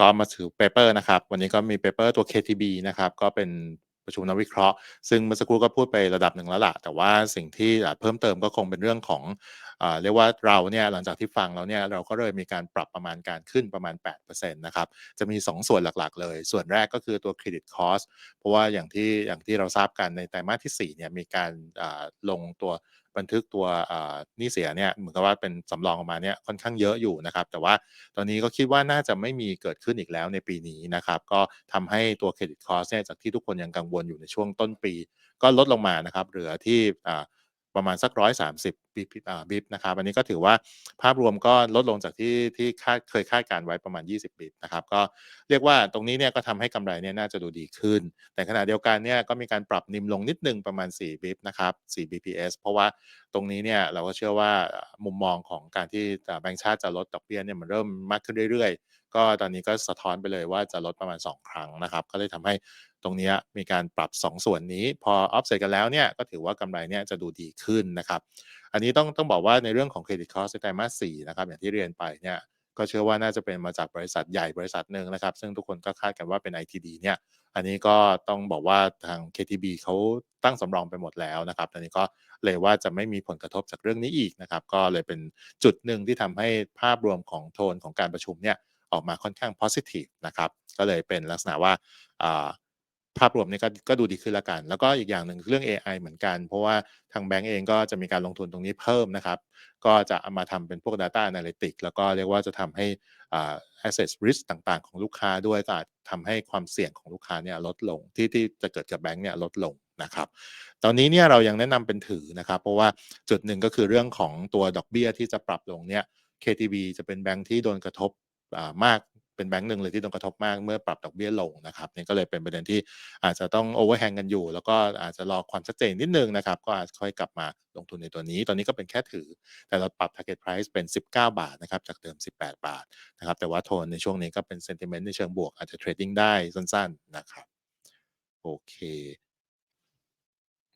ก็มาถือเปเปอร์นะครับ วันนี้ก็มีเปเปอร์ตัว KTB นะครับ ก็เป็นประชุมนักวิเคราะห์ ซึ่งเมื่อสักครู่ก็พูดไประดับหนึ่งแล้วล่ะแต่ว่าสิ่งที่เพิ่มเติมก็คงเป็นเรื่องของเรียกว่าเราเนี่ยหลังจากที่ฟังแล้วเนี่ยเราก็เลยมีการปรับประมาณการขึ้นประมาณ 8%นะครับ จะมี 2 ส่วนหลักๆ เลย ส่วนแรกก็คือตัว Credit Cost เพราะว่าอย่างที่อย่างที่เราทราบกันในไตรมาสที่ 4 เนี่ยมีการลงตัวบันทึกตัวหนี้เสียเนี่ยเหมือนกับว่าเป็นสำรองออกมาเนี่ยค่อนข้างเยอะอยู่นะครับ แต่ว่าตอนนี้ก็คิดว่าน่าจะไม่มีเกิดขึ้นอีกแล้วในปีนี้นะครับ ก็ทำให้ตัว Credit Cost เนี่ยจากที่ทุกคนยังกังวลอยู่ในช่วงต้นปี ก็ลดลงมานะครับเหลือที่ ประมาณสัก130บิปอ่าบิปนะครับอันนี้ก็ถือว่าภาพรวมก็ลดลงจากที่ที่คาดเคยคาดการไว้ประมาณ 20 บิปนะครับก็เรียกว่าตรงนี้เนี่ยก็ทำให้กำไรเนี่ยน่าจะดูดีขึ้น แต่ขณะเดียวกันเนี่ยก็มีการปรับนิมลงนิดหนึ่งประมาณ 4 บิปนะครับ4 BPS เพราะว่าตรงนี้เนี่ยเราก็เชื่อว่ามุมมองของการที่อ่าแบงก์ชาติจะลดดอกเบี้ยเนี่ยมันเริ่มมากขึ้นเรื่อย ก็ตอนนี้ก็สะท้อนไปเลยว่าจะลดประมาณ 2 ครั้งนะครับ ก็เลยทำให้ตรงนี้มีการปรับ 2 ส่วนนี้ พอ offset กันแล้วเนี่ยก็ถือว่ากำไรเนี่ยจะดูดีขึ้นนะครับ อันนี้ต้องต้องบอกว่าในเรื่องของ Credit Cost ในไตรมาส4นะครับอย่างที่เรียนไปเนี่ยก็เชื่อว่าน่าจะเป็นมาจากบริษัทใหญ่บริษัทหนึ่งนะครับ ซึ่งทุกคนก็คาดกันว่าเป็น ITD เนี่ย อันนี้ก็ต้องบอกว่าทาง KTB เขาตั้งสำรองไปหมดแล้วนะครับอันนี้ก็เลยว่าจะไม่มีผลกระทบจากเรื่องนี้อีกนะครับ ก็เลยเป็นจุดหนึ่งที่ทำให้ภาพรวมของโทนของการประชุมเนี่ย ออกมาค่อนข้าง positive นะครับก็เลยเป็นลักษณะว่าภาพรวมนี้ก็ก็ดูดีขึ้นล้วกัน แล้วก็อีกอย่างหนึ่งคือเรื่อง AI เหมือนกัน เพราะว่าทางแบงก์เองก็จะมีการลงทุนตรงนี้เพิ่มนะครับ ก็จะเอามาทำเป็นพวก Data Analytics แล้วก็เรียกว่าจะทำให้ Asset Risk ต่างๆ ของลูกค้าด้วยก็อาจทำให้ความเสี่ยงของลูกค้าเนี่ยลดลงที่ที่จะเกิดกับแบงก์เนี่ยลดลงนะครับ ตอนนี้เนี่ยเรายังแนะนำเป็นถือนะครับ เพราะว่าจุดหนึ่งก็คือเรื่องของตัวดอกเบี้ยที่จะปรับลงเนี่ย KTB จะเป็นแบงก์ที่โดนกระทบ มากเป็นแบงก์หนึ่งเลยที่โดนกระทบมากเมื่อปรับดอกเบี้ยลงนะครับนี่ก็เลยเป็นประเด็นที่อาจจะต้อง overhang กันอยู่ แล้วก็อาจจะรอความชัดเจนนิดหนึ่งนะครับ ก็อาจค่อยกลับมาลงทุนในตัวนี้ ตอนนี้ก็เป็นแค่ถือ แต่เราปรับ target price เป็น 19 บาทนะครับจากเดิม 18 บาทนะครับแต่ว่าโทนในช่วงนี้ก็เป็น sentiment ในเชิงบวกอาจจะเทรดดิ้งได้สั้นๆนะครับโอเค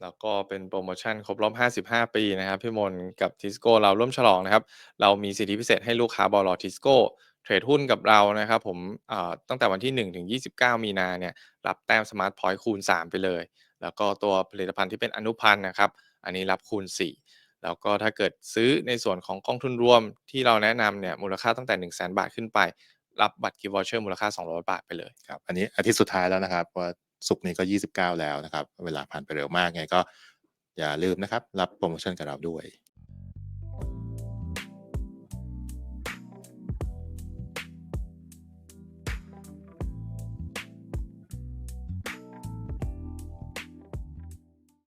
แล้วก็เป็นโพรโมชั่นครบรอบ 55 ปีนะครับพี่มนกับ Tisco เราร่วมฉลองนะครับ เรามีสิทธิพิเศษให้ลูกค้าบอล Tisco เทรดหุ้นกับเรานะครับผมตั้งแต่วันที่ 1 ถึง 29 มีนาเนี่ยรับแต้มสมาร์ทพอยต์คูณ 3 ไปเลย แล้วก็ตัวผลิตภัณฑ์ที่เป็นอนุพันธ์นะครับ อันนี้รับคูณ 4 แล้วก็ถ้าเกิดซื้อในส่วนของกองทุนรวมที่เราแนะนำเนี่ยมูลค่าตั้งแต่ 100,000บาทขึ้นไป รับบัตร Gift Voucher มูลค่า 200 บาทไปเลยครับอันนี้อาทิตย์สุดท้ายแล้วนะครับว่าศุกนี้ก็ 29 แล้วนะครับ เวลาผ่านไปเร็วมากไงก็อย่าลืมนะครับ รับโพรโมชั่นกับเราด้วย